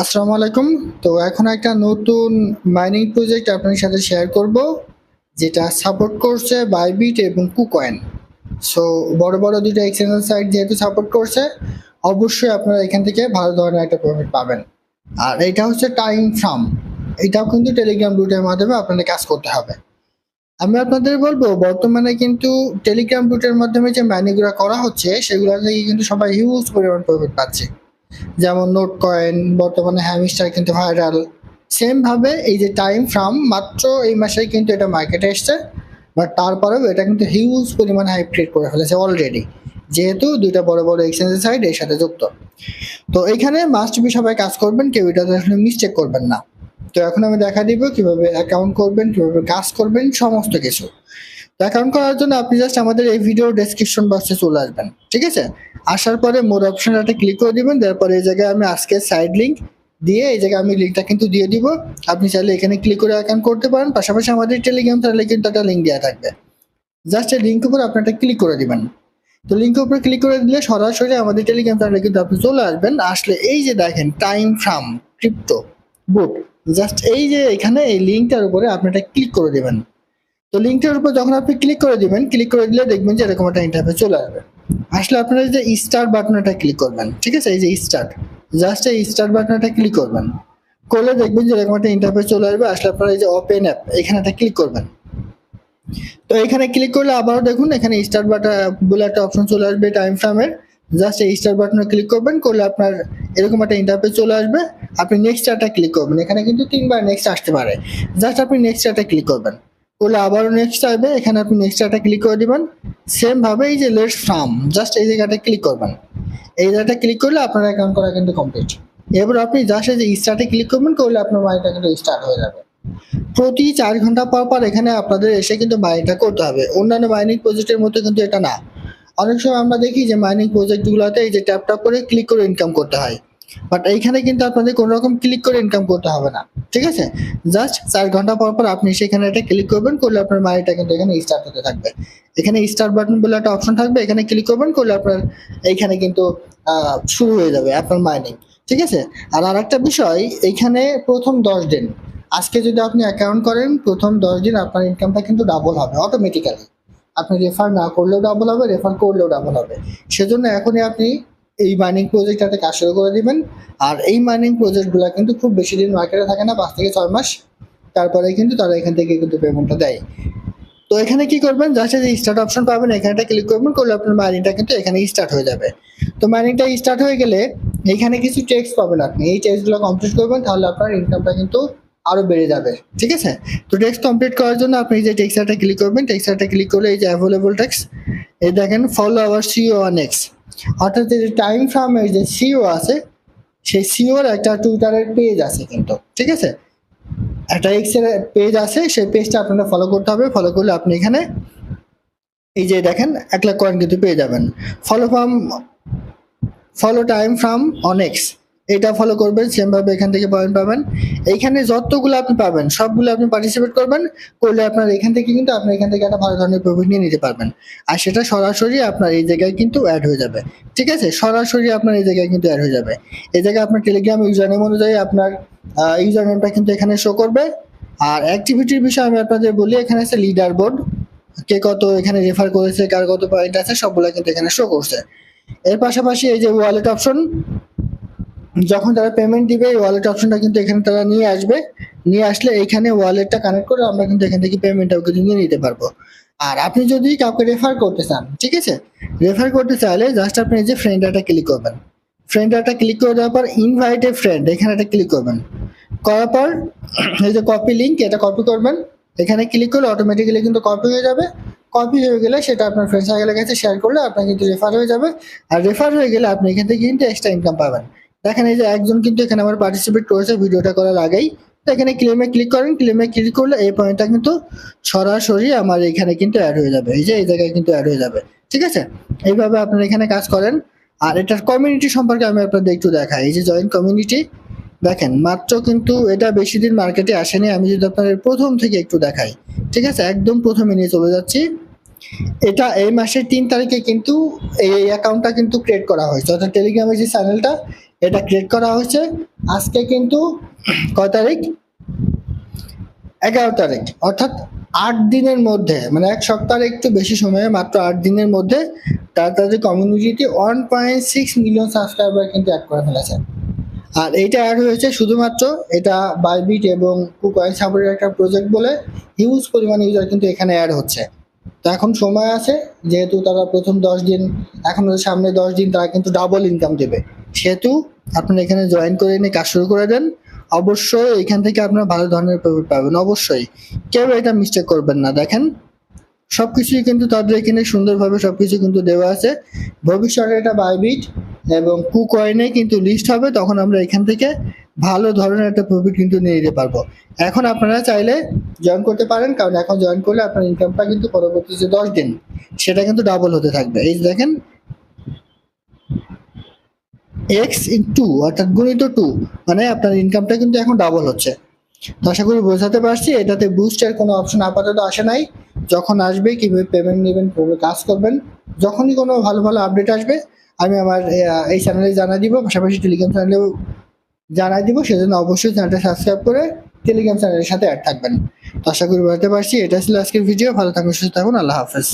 আসসালামু আলাইকুম। তো এখন একটা নতুন মাইনিং প্রজেক্ট আপনার সাথে শেয়ার করব, যেটা সাপোর্ট করছে বাইবিট এবং কুকয়েন সো বড় বড় দুটো এক্সচেঞ্জ সাইট যেহেতু সাপোর্ট করছে, অবশ্যই আপনারা এখান থেকে ভালো ধরনের একটা প্রফিট পাবেন। আর এটা হচ্ছে টাইম ফ্রাম এটাও কিন্তু টেলিগ্রাম রুটের মাধ্যমে আপনাদের কাজ করতে হবে। আমি আপনাদের বলব, বর্তমানে কিন্তু টেলিগ্রাম রুটের মাধ্যমে যে মাইনিংগুলো করা হচ্ছে, সেগুলো থেকে কিন্তু সবাই হিউজ পরিমাণ প্রফিট পাচ্ছে। যেমন নোট কয়েন বর্তমানে হ্যামিস্টার কিন্তু ভাইরাল সেম ভাবে এই যে টাইম ফ্রাম মাত্র এই মাসেই কিন্তু এটা মার্কেটে এসছে বাট তারপরেও এটা কিন্তু হিউজ পরিমাণ হাইপ ক্রিয়েট করে ফেলেছে অলরেডি যেহেতু দুইটা বড় বড় এক্সচেঞ্জের সাইড এর সাথে যুক্ত। তো এখানে মাস্ট বি সবাই কাজ করবেন, কেউ এটাতে আসলে মিস্টেক করবেন না। তো এখন আমি দেখা দিব কীভাবে অ্যাকাউন্ট করবেন, কীভাবে কাজ করবেন, সমস্ত কিছু। অ্যাকাউন্ট করার জন্য আপনি জাস্ট আমাদের এই ভিডিও ডেসক্রিপশন বক্সে চলে আসবেন, ঠিক আছে? আসার পরে মোর অপশনটা ক্লিক করে দিবেন তারপরে এই জায়গায় আমি আজকে সাইড লিঙ্ক দিয়ে এই জায়গায় আমি লিঙ্কটা কিন্তু দিয়ে দিব। আপনি চাইলে এখানে ক্লিক করে অ্যাকাউন্ট করতে পারেন, পাশাপাশি আমাদের টেলিগ্রাম চ্যানেলে কিন্তু একটা লিঙ্ক দেওয়া থাকবে। জাস্ট এই লিঙ্ক উপর আপনি একটা ক্লিক করে দিবেন। তো লিঙ্কের উপরে ক্লিক করে দিলে সরাসরি আমাদের টেলিগ্রাম চ্যানেলে কিন্তু আপনি চলে আসবেন। আসলে এই যে দেখেন time farm crypto bot just এই যে এখানে এই লিঙ্কটার উপরে আপনি একটা ক্লিক করে দেবেন। তো লিঙ্কটার উপর যখন আপনি ক্লিক করে দিবেন ক্লিক করে দিলে দেখবেন যে এরকম একটা ইন্টারফেস চলে আসবে। আসলে আপনারা যে স্টার্ট বাটনটা ক্লিক করবেন, ঠিক আছে? এই যে স্টার্ট জাস্ট এই স্টার্ট বাটনটা ক্লিক করবেন। করলে দেখবেন যে এরকম একটা ইন্টারফেস চলে আসবে, আসলে আপনারা এই যে ওপেন অ্যাপ এখানে একটা ক্লিক করবেন। তো এখানে ক্লিক করলে আবারও দেখুন, এখানে স্টার্ট বাটন বলে একটা অপশন চলে আসবে টাইম ফ্রেমের জাস্ট এই স্টার বাটনে ক্লিক করবেন, করলে আপনার এরকম একটা ইন্টারফেস চলে আসবে। আপনি নেক্সট একটা ক্লিক করবেন। এখানে কিন্তু তিনবার নেক্সট আসতে পারে। জাস্ট আপনি নেক্সট একটা ক্লিক করবেন। করলে আবারও নেক্সট আসবে এখানে আপনি নেক্সট একটা ক্লিক করে দিবেন। সেম ভাবে এই যে লেটস ফ্রাম জাস্ট এই জায়গাটা ক্লিক করবেন। এই জায়গাটা ক্লিক করলে আপনার অ্যাকাউন্ট করা কিন্তু কমপ্লিট এবার আপনি জাস্ট এই যে স্টার্টে ক্লিক করবেন, করলে আপনার মাইনিংটা কিন্তু স্টার্ট হয়ে যাবে। প্রতি চার ঘণ্টা পর পর এখানে আপনাদের এসে কিন্তু মাইনিংটা করতে হবে। অন্যান্য মাইনিং প্রজেক্টের মতো কিন্তু এটা না। অনেক সময় আমরা দেখি যে মাইনিং প্রজেক্টগুলোতে এই যে ট্যাপ ট্যাপ করে ক্লিক করে ইনকাম করতে হয়। বাট এইখানে কিন্তু আপনাদের কোনো রকম ক্লিক করে ইনকাম করতে হবে না। ঠিক আছে? জাস্ট চার ঘণ্টা পর পর আপনি সেখানে এটা ক্লিক করবেন, করলে আপনার মানিটা কিন্তু এখানে স্টার্ট হতে থাকবে। এখানে স্টার্ট বাটন বলে একটা অপশন থাকবে, এখানে ক্লিক করবেন, করলে আপনার এইখানে কিন্তু শুরু হয়ে যাবে আপনার মাইনিং ঠিক আছে? আর আর একটা বিষয়, এইখানে প্রথম দশ দিন। আজকে যদি আপনি অ্যাকাউন্ট করেন, প্রথম দশ দিন আপনার ইনকামটা কিন্তু ডাবল হবে অটোমেটিক্যালি আপনি রেফার না করলেও ডাবল হবে রেফার করলেও ডাবল হবে। সেজন্য এখনই আপনি এই মাইনিং প্রজেক্টটাতে কাজ শুরু করে দিবেন। আর এই মাইনিং প্রজেক্টগুলো কিন্তু খুব বেশি দিন মার্কেটে থাকে না, পাঁচ থেকে ছয় মাস। তারপরে কিন্তু তারা এখান থেকে কিন্তু পেমেন্টটা দেয়। তো এখানে কি করবেন? জাস্ট যে স্টার্ট অপশন পাবেন এখানটা ক্লিক করবেন, করলে আপনার মাইনিংটা কিন্তু এখানে স্টার্ট হয়ে যাবে। তো মাইনিংটা স্টার্ট হয়ে গেলে এখানে কিছু টেক্স পাবেন আপনি। এই টেক্সটগুলো কমপ্লিট করবেন, তাহলে আপনার ইনকামটা কিন্তু আরও বেড়ে যাবে। ঠিক আছে? তো টেক্সট কমপ্লিট করার জন্য আপনি যে টেক্সটারটা ক্লিক করবেন। টেক্সটারটা ক্লিক করলে এই যে অ্যাভেলেবল টেক্সট এই দেখেন ফলো আওয়ার সিও নেক্সট অর্থাৎ যে টাইম ফ্রামের যে সিও আছে, সেই সিওর একটা টুইটারের পেজ আছে কিন্তু, ঠিক আছে? একটা এক্স এক্সের পেজ আছে, সেই পেজটা আপনারা ফলো করতে হবে। ফলো করলে আপনি এখানে এই যে দেখেন, এক লাখ কয়েন কিন্তু পেয়ে যাবেন। Follow farm follow time farm অনেক্স এটা ফলো করবেন সেম ভাবে এখান থেকে পয়েন্ট পাবেন। এইখানে যতগুলো আপনি পাবেন, সবগুলো আপনি পার্টিসিপেট করবেন, করলে আপনার এখান থেকে কিন্তু আপনি এখান থেকে একটা ভালো ধরনের প্রফিট নিয়ে নিতে পারবেন। আর সেটা সরাসরি আপনার এই জায়গায় কিন্তু অ্যাড হয়ে যাবে। ঠিক আছে? সরাসরি আপনার এই জায়গায় কিন্তু অ্যাড হয়ে যাবে। এই জায়গায় আপনার টেলিগ্রাম ইউজার নেম অনুযায়ী আপনার ইউজার নেমটা কিন্তু এখানে শো করবে। আর অ্যাক্টিভিটির বিষয়ে আমি আপনাদের বলি, এখানে আছে লিডার বোর্ড কে কত এখানে রেফার করেছে, কার কত পয়েন্ট আছে, সবগুলো কিন্তু এখানে শো করছে। এর পাশাপাশি এই যে ওয়ালেট অপশন যখন তারা পেমেন্ট দিবে, এই ওয়ালেট অপশনটা কিন্তু এখানে তারা নিয়ে আসবে। নিয়ে আসলে এখানে ওয়ালেটটা কানেক্ট করে আমরা কিন্তু এখান থেকে পেমেন্টটাও কিন্তু নিয়ে নিতে পারব। আর আপনি যদি কাউকে রেফার করতে চান, ঠিক আছে? রেফার করতে চাইলে জাস্ট আপনি এই যে ফ্রেন্ড একটা ক্লিক করবেন। ফ্রেন্ড ডাটা ক্লিক করে দেওয়ার পর ইনভাইট এ ফ্রেন্ড এখানে একটা ক্লিক করবেন। করার পর এই যে কপি লিঙ্ক এটা কপি করবেন। এখানে ক্লিক করলে অটোমেটিক্যালি কিন্তু কপি হয়ে যাবে। কপি হয়ে গেলে সেটা আপনার ফ্রেন্ড সার্কেলের কাছে শেয়ার করলে আপনার কিন্তু রেফার হয়ে যাবে। আর রেফার হয়ে গেলে আপনি এখান থেকে কিন্তু এক্সট্রা ইনকাম পাবেন। দেখেন এই যে একজন কিন্তু এখানে আমার পার্টিসিপেট করেছে ভিডিওটা করার আগেই। তো এখানে ক্লেমে ক্লিক করেন ক্লেমে ক্লিক করলে এই পয়েন্টটা কিন্তু সরাসরি আমার এখানে কিন্তু অ্যাড হয়ে যাবে। এই যে এই জায়গায় কিন্তু অ্যাড হয়ে যাবে। ঠিক আছে? এইভাবে আপনারা এখানে কাজ করেন। আর এটার কমিউনিটি সম্পর্কে আমি আপনাদের একটু দেখাই। এই যে জয়েন্ট কমিউনিটি দেখেন, মাত্র কিন্তু এটা বেশি দিন মার্কেটে আসেনি। আমি যদি আপনাদের প্রথম থেকে একটু দেখাই। ঠিক আছে? একদম প্রথমে নিয়ে চলে যাচ্ছি। এটা এই মাসের তিন তারিখে কিন্তু এই অ্যাকাউন্টটা কিন্তু ক্রিয়েট করা হয়েছে। অর্থাৎ টেলিগ্রামের যে চ্যানেলটা এটা ক্রিয়েট করা হয়েছে। আজকে কিন্তু কয় তারিখ? এগারো তারিখ। অর্থাৎ আট দিনের মধ্যে মানে এক সপ্তাহের একটু বেশি সময়ে, মাত্র আট দিনের মধ্যে তার তাদের কমিউনিটিতে one point six million subscriber কিন্তু অ্যাড করে ফেলেছে। আর এইটা অ্যাড হয়েছে শুধুমাত্র এটা বাইবিট এবং কুকয়েন সাপোর্টের একটা প্রজেক্ট বলে হিউজ পরিমাণ ইউজার কিন্তু এখানে অ্যাড হচ্ছে। তো এখন সময় আছে, যেহেতু তারা প্রথম দশ দিন, এখন সামনে দশ দিন তারা কিন্তু ডাবল ইনকাম দেবে। সেহেতু আপনারা এখানে জয়েন করে নিয়ে কাজ শুরু করে দেন। অবশ্যই এখান থেকে আপনারা ভালো ধরনের প্রফিট পাবেন, অবশ্যই। কেউ এটা মিস্টেক করবেন না, দেখেন। সবকিছুই কিন্তু তাদের এখানে সুন্দরভাবে সবকিছু কিন্তু দেওয়া আছে। ভবিষ্যতে এটা বাইবিট এবং কু কয়েনে কিন্তু লিস্ট হবে, তখন আমরা এখান থেকে ভালো ধরনের একটা প্রফিট কিন্তু নিয়ে নিতে পারব। এখন আপনারা চাইলে জয়েন করতে পারেন, কারণ এখন জয়েন করলে আপনার ইনকামটা কিন্তু পরবর্তী যে দশ দিন, সেটা কিন্তু ডাবল হতে থাকবে। এই দেখেন এক্স ইন টু অর্থাৎ গুণিত টু মানে আপনার ইনকামটা কিন্তু এখন ডাবল হচ্ছে। তো আশা করি বোঝাতে পারছি, এটাতে বুস্টের কোনো অপশন আপাতত আসে নাই। যখন আসবে, কীভাবে পেমেন্ট নেবেন, কীভাবে কাজ করবেন, যখনই কোনো ভালো ভালো আপডেট আসবে, আমি আমার এই চ্যানেলে জানাই দিব, পাশাপাশি টেলিগ্রাম চ্যানেলেও জানাই দিব, সেজন্য অবশ্যই চ্যানেলটা সাবস্ক্রাইব করে টেলিগ্রাম চ্যানেলের সাথে অ্যাড থাকবেন। তো আশা করি বোঝাতে পারছি, এটা ছিল আজকের ভিডিও ভালো থাকুন, সুস্থ থাকুন, আল্লাহ হাফেজ।